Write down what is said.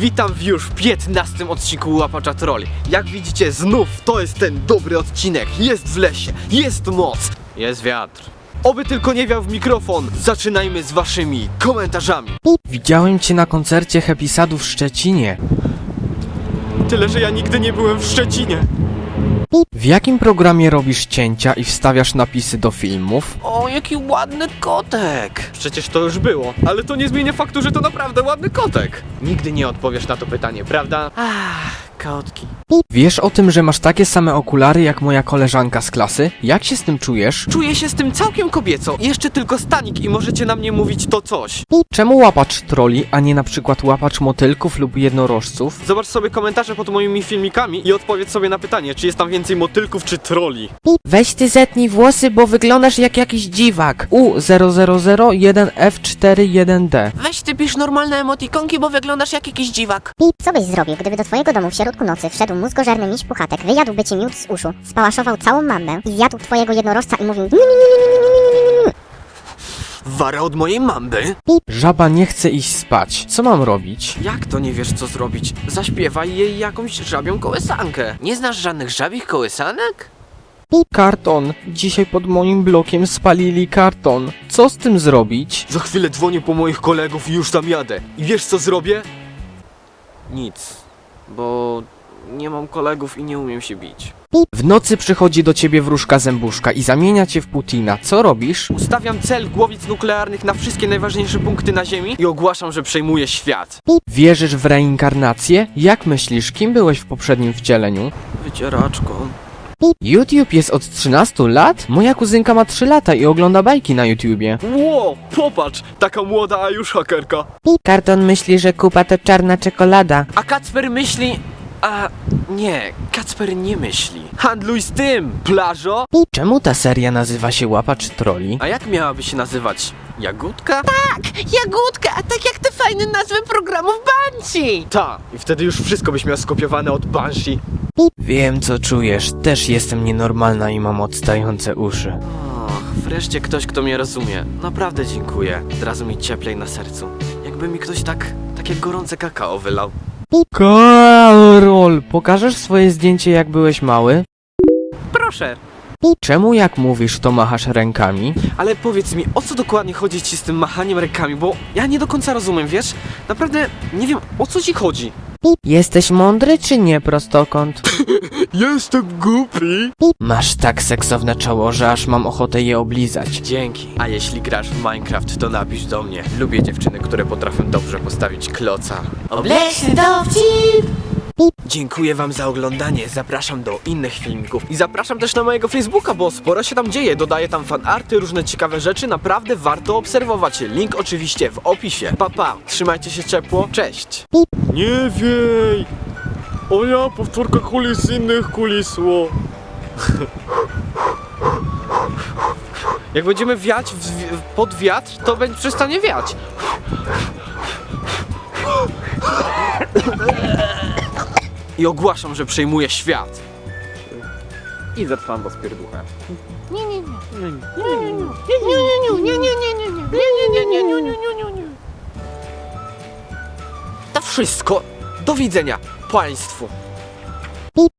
Witam w już 15 odcinku Łapacza Trolli. Jak widzicie, znów to jest ten dobry odcinek. Jest w lesie, jest moc, jest wiatr. Oby tylko nie wiał w mikrofon. Zaczynajmy z waszymi komentarzami. Widziałem cię na koncercie Happy Sadu w Szczecinie. Tyle, że ja nigdy nie byłem w Szczecinie. W jakim programie robisz cięcia i wstawiasz napisy do filmów? O, jaki ładny kotek! Przecież to już było, ale to nie zmienia faktu, że to naprawdę ładny kotek. Nigdy nie odpowiesz na to pytanie, prawda? Ach, kotki. Wiesz o tym, że masz takie same okulary jak moja koleżanka z klasy? Jak się z tym czujesz? Czuję się z tym całkiem kobieco. Jeszcze tylko stanik i możecie na mnie mówić to coś. Czemu łapacz troli, a nie na przykład łapacz motylków lub jednorożców? Zobacz sobie komentarze pod moimi filmikami i odpowiedz sobie na pytanie, czy jest tam więcej motylków czy troli. Weź ty zetnij włosy, bo wyglądasz jak jakiś dziwak. U0001F41D. Weź ty pisz normalne emotikonki, bo wyglądasz jak jakiś dziwak. Co byś zrobił, gdyby do twojego domu w środku nocy wszedł mózgożerny miś puchatek, wyjadłby ci miód z uszu, spałaszował całą mambę i zjadł twojego jednorożca i mówił. Wara od mojej mamby? Żaba nie chce iść spać. Co mam robić? Jak to nie wiesz co zrobić? Zaśpiewaj jej jakąś żabią kołysankę. Nie znasz żadnych żabich kołysanek? Karton. Dzisiaj pod moim blokiem spalili karton. Co z tym zrobić? Za chwilę dzwonię po moich kolegów i już tam jadę. I wiesz co zrobię? Nic. Bo nie mam kolegów i nie umiem się bić. W nocy przychodzi do ciebie wróżka zębuszka i zamienia cię w Putina. Co robisz? Ustawiam cel głowic nuklearnych na wszystkie najważniejsze punkty na Ziemi i ogłaszam, że przejmuję świat. Wierzysz w reinkarnację? Jak myślisz, kim byłeś w poprzednim wcieleniu? Wycieraczką. YouTube jest od 13 lat? Moja kuzynka ma 3 lata i ogląda bajki na YouTubie. Ło, popatrz, taka młoda, a już hakerka. Karton myśli, że kupa to czarna czekolada. A Kacper myśli... A nie, Kacper nie myśli. Handluj z tym, plażo. Czemu ta seria nazywa się Łapacz Troli? A jak miałaby się nazywać? Jagódka? Jagódka, a tak jak te fajne nazwy programów Banshee! Ta, i wtedy już wszystko byś miał skopiowane od Banshee. Wiem co czujesz, też jestem nienormalna i mam odstające uszy. Och, wreszcie ktoś, kto mnie rozumie. Naprawdę dziękuję. Od razu mi cieplej na sercu. Jakby mi ktoś tak, takie gorące kakao wylał. Karol, pokażesz swoje zdjęcie jak byłeś mały? Proszę. Czemu jak mówisz to machasz rękami? Ale powiedz mi, o co dokładnie chodzi ci z tym machaniem rękami, bo ja nie do końca rozumiem, wiesz? Naprawdę nie wiem, o co ci chodzi. Jesteś mądry czy nie, prostokąt? Jestem głupi. Masz tak seksowne czoło, że aż mam ochotę je oblizać. Dzięki. A jeśli grasz w Minecraft, to napisz do mnie. Lubię dziewczyny, które potrafią dobrze postawić kloca. Obleśny dowcip! Dziękuję wam za oglądanie, zapraszam do innych filmików i zapraszam też na mojego Facebooka, bo sporo się tam dzieje, dodaję tam fanarty, różne ciekawe rzeczy, naprawdę warto obserwować. Link oczywiście w opisie. Pa pa, trzymajcie się ciepło, cześć! Nie wiej! O ja, powtórka kulis z innych kulisło. Jak będziemy wiać w, w, pod wiatr, to będzie przestanie wiać. I ogłaszam, że przejmuję świat. I zatrzymam was pierduchem. To wszystko. Do widzenia Państwu.